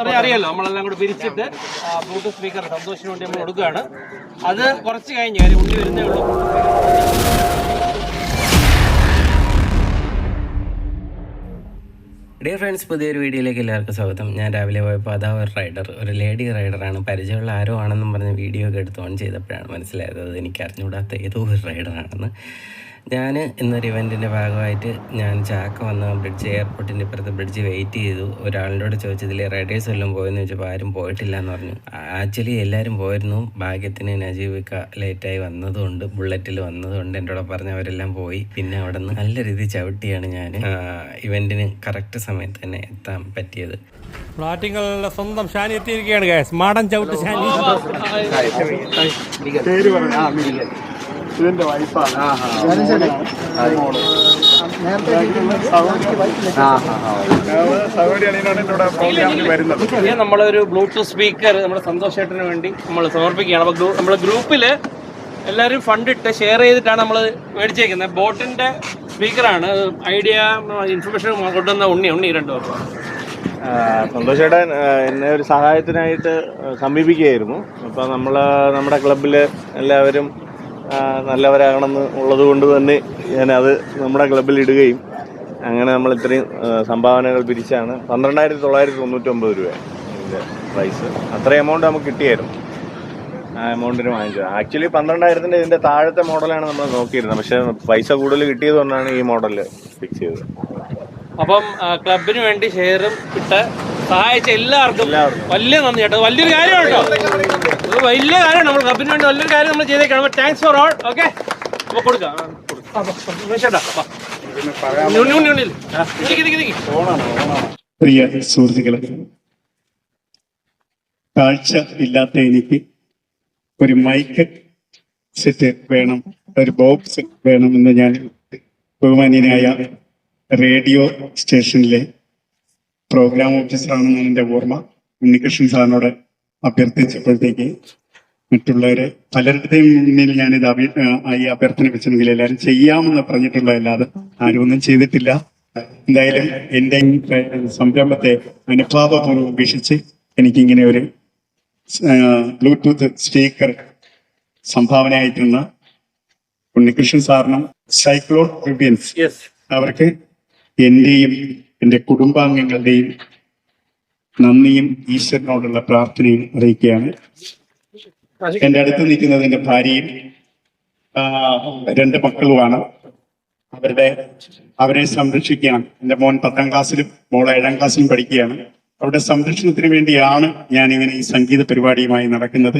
അറിയാം അറിയാലോ നമ്മളെല്ലാം കൂടെ പിരിച്ചിട്ട് ബ്ലൂടൂത്ത് സ്പീക്കർ സന്തോഷത്തിന് വേണ്ടി നമ്മൾ കൊടുക്കുകയാണ്. അത് കുറച്ച് കഴിഞ്ഞ് കാര്യം ഉള്ളി വരുന്നേ ഉള്ളൂ. ഡിയർ ഫ്രണ്ട്സ് പുതിയൊരു വീഡിയോയിലേക്ക് എല്ലാവർക്കും സ്വാഗതം. ഞാൻ രാവിലെ പോയപ്പോൾ അതാ ഒരു റൈഡർ ഒരു ലേഡി റൈഡറാണ് പരിചയമുള്ള ആരോ ആണെന്നും പറഞ്ഞ് വീഡിയോ ഒക്കെ എടുത്ത് ഓൺ ചെയ്തപ്പോഴാണ് മനസ്സിലായത്. അത് എനിക്ക് അറിഞ്ഞുകൂടാത്ത ഏതോ ഒരു റൈഡറാണെന്ന് ഞാൻ ഇന്നൊരു ഇവന്റിന്റെ ഭാഗമായിട്ട് ഞാൻ ചാക്ക വന്ന ബ്രിഡ്ജ് എയർപോർട്ടിന്റെ ഇപ്പുറത്ത് ബ്രിഡ്ജ് വെയിറ്റ് ചെയ്തു ഒരാളിനോട് ചോദിച്ചതിൽ റൈഡേഴ്സ് എല്ലാം പോയെന്ന് ചോദിച്ചപ്പോൾ ആരും പോയിട്ടില്ല എന്ന് പറഞ്ഞു ആക്ച്വലി എല്ലാവരും പോയിരുന്നു ഭാഗ്യത്തിന് നജീവിക്ക ലേറ്റായി വന്നതുകൊണ്ട് ബുള്ളറ്റിൽ വന്നതുകൊണ്ട് എന്റെ കൂടെ പറഞ്ഞ് അവരെല്ലാം പോയി പിന്നെ അവിടെ നിന്ന് നല്ല രീതിയിൽ ചവിട്ടിയാണ് ഞാൻ ഇവന്റിന് കറക്റ്റ് സമയത്ത് തന്നെ എത്താൻ പറ്റിയത് ഫ്ലാറ്റിങ്ങളുടെ സ്വന്തം ഷാനി എത്തിയിരിക്കുകയാണ് മാടൻ ചവിട്ട് ഷാനി ഇതിന്റെ വൈഫാണ്. നമ്മളൊരു ബ്ലൂടൂത്ത് സ്പീക്കർ നമ്മുടെ സന്തോഷേട്ടന് വേണ്ടി നമ്മൾ സമർപ്പിക്കുകയാണ്. അപ്പൊ നമ്മുടെ ഗ്രൂപ്പിൽ എല്ലാവരും ഫണ്ട് ഇട്ട് ഷെയർ ചെയ്തിട്ടാണ് നമ്മൾ മേടിച്ചേക്കുന്നത്. ബോട്ടിന്റെ സ്പീക്കറാണ് ഐഡിയ ഇൻഫർമേഷൻ കൊണ്ടുവന്ന ഉണ്ണി ഉണ്ണി രണ്ടു പേർക്കും. സന്തോഷേട്ടൻ എന്നെ ഒരു സഹായത്തിനായിട്ട് സമീപിക്കുകയായിരുന്നു. അപ്പോൾ നമ്മൾ നമ്മുടെ ക്ലബിൽ എല്ലാവരും നല്ലവരാകണമെന്ന് ഉള്ളത് കൊണ്ട് തന്നെ ഞാനത് നമ്മുടെ ക്ലബിൽ ഇടുകയും അങ്ങനെ നമ്മൾ ഇത്രയും സംഭാവനകൾ പിരിച്ചാണ്. പന്ത്രണ്ടായിരത്തി തൊള്ളായിരത്തി തൊണ്ണൂറ്റൊമ്പത് രൂപ ഇതിന്റെ പ്രൈസ് അത്ര എമൗണ്ട് നമുക്ക് കിട്ടിയായിരുന്നു. ആ എമൗണ്ടിന് വാങ്ങിച്ചത്. ആക്ച്വലി പന്ത്രണ്ടായിരത്തിന്റെ ഇതിന്റെ താഴത്തെ മോഡലാണ് നമ്മൾ നോക്കിയിരുന്നത്. പക്ഷേ പൈസ കൂടുതൽ കിട്ടിയത് കൊണ്ടാണ് ഈ മോഡൽ ഫിക്സ് ചെയ്തത്. അപ്പം ക്ലബിന് വേണ്ടി ഷെയറും ഇട്ട് സഹായിച്ച എല്ലാവർക്കും എല്ലാവർക്കും. വലിയ നന്ദി. കേട്ടോ വലിയൊരു കാര്യമാണ് കേട്ടോ വലിയ കാര്യം നമ്മൾ കപ്പിന് വേണ്ടി വലിയൊരു കാര്യം നമ്മൾ ചെയ്തേക്കാണ്. അപ്പോൾ താങ്ക്സ് ഫോർ ഓൾ ഓക്കെ അപ്പോൾ കൊടുക്കാം. സുഹൃത്തുക്കളെ കാഴ്ച ഇല്ലാത്ത എനിക്ക് ഒരു മൈക്ക് സെറ്റ് വേണം ഒരു ബോക്സ് വേണമെന്ന് ഞാൻ ബഹുമാനീയനായ റേഡിയോ സ്റ്റേഷനിലെ പ്രോഗ്രാം ഓഫീസറാണെന്ന് എന്റെ ഓർമ്മ. ഉണ്ണികൃഷ്ണൻ സാറിനോട് അഭ്യർത്ഥിച്ചപ്പോഴത്തേക്ക് മറ്റുള്ളവരെ പലരുടെയും മുന്നിൽ ഞാനിത് അഭി ഈ അഭ്യർത്ഥന വെച്ചെങ്കിൽ എല്ലാവരും ചെയ്യാമെന്ന് പറഞ്ഞിട്ടുള്ളതല്ലാതെ ആരും ഒന്നും ചെയ്തിട്ടില്ല എന്തായാലും എന്റെ ഈ സംരംഭത്തെ അനുഭാവപൂർവം വീക്ഷിച്ച് എനിക്കിങ്ങനെ ഒരു ബ്ലൂടൂത്ത് സ്പീക്കർ സംഭാവനയായിട്ടുള്ള ഉണ്ണികൃഷ്ണൻ സാറിനും സൈക്ലോൺ. അവർക്ക് എന്റെയും എന്റെ കുടുംബാംഗങ്ങളുടെയും നന്ദിയും ഈശ്വരനോടുള്ള പ്രാർത്ഥനയും അറിയിക്കുകയാണ്. എന്റെ അടുത്ത് നിൽക്കുന്നത് എന്റെ ഭാര്യയും രണ്ട് മക്കളുമാണ്. അവരുടെ അവരെ സംരക്ഷിക്കുകയാണ്. എന്റെ മോൻ പത്താം ക്ലാസ്സിലും മോൾ ഏഴാം ക്ലാസ്സിലും പഠിക്കുകയാണ്. അവരുടെ സംരക്ഷണത്തിന് വേണ്ടിയാണ് ഞാൻ ഇങ്ങനെ ഈ സംഗീത പരിപാടിയുമായി നടക്കുന്നത്.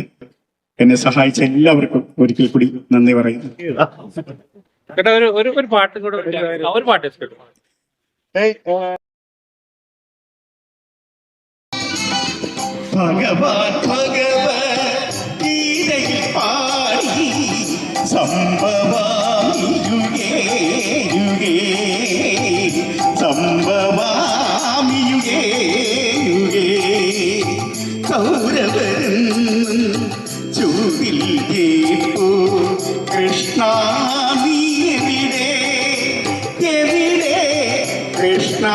എന്നെ സഹായിച്ച എല്ലാവർക്കും ഒരിക്കൽ കൂടി നന്ദി പറയുന്നു. ഒരു പാട്ടും കൂടെ ആ, ഒരു പാട്ട് ഭഗവാൻ ഭഗവത് ഗീതയിൽ പാടി സംഭവാമി യുഗേ യുഗേ സംഭവാമി യുഗേ യുഗേ കൗരവരും ചൂതിൽ കേട്ടു കൃഷ്ണ നീ എവിടെ എവിടെ കൃഷ്ണ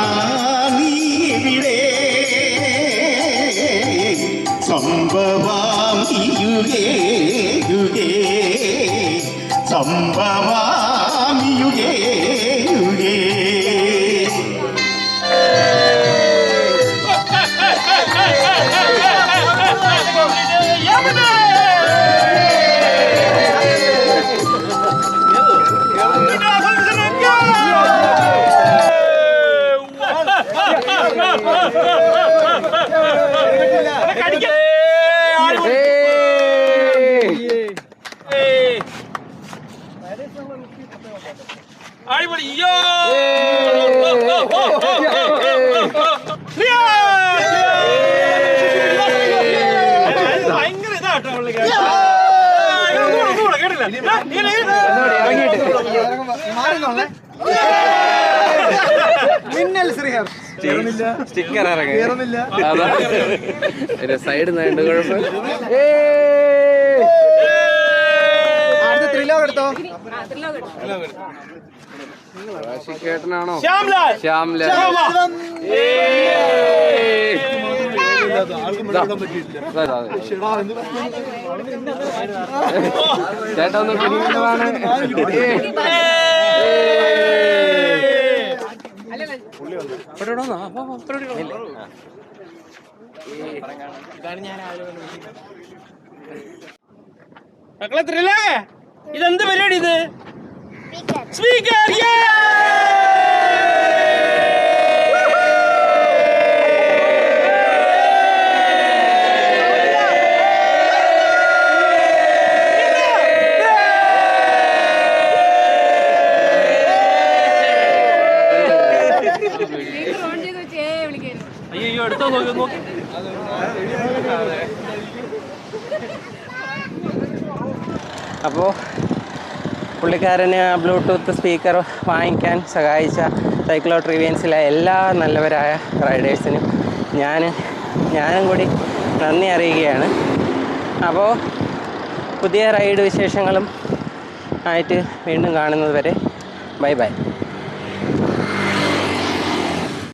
സംഭവാമി യുഗേ യുഗേ സ്റ്റിക്കർ സൈഡ് നേണ്ട കുഴപ്പം. കേട്ടനാണോ ശ്യാംലാൽ. ശ്യാംലാൽ. ഏയ്. ചേട്ടാ ഒന്ന് കുനിയുന്നതാണ് മക്കളെ ത്രില്ലേ! ഇതെന്ത് പരിപാടി ഇത്? സ്പീക്കർ എടുത്തോ നോക്കി പുള്ളിക്കാരന് ബ്ലൂടൂത്ത് സ്പീക്കർ വാങ്ങിക്കാൻ സഹായിച്ച സൈക്ലോ ട്രിവിയൻസിലെ എല്ലാ നല്ലവരായ റൈഡേഴ്സിനും ഞാൻ ഞാനും കൂടി നന്ദി അറിയുകയാണ് അപ്പോൾ പുതിയ റൈഡ് വിശേഷങ്ങളും ആയിട്ട് വീണ്ടും കാണുന്നത് വരെ. Bye bye.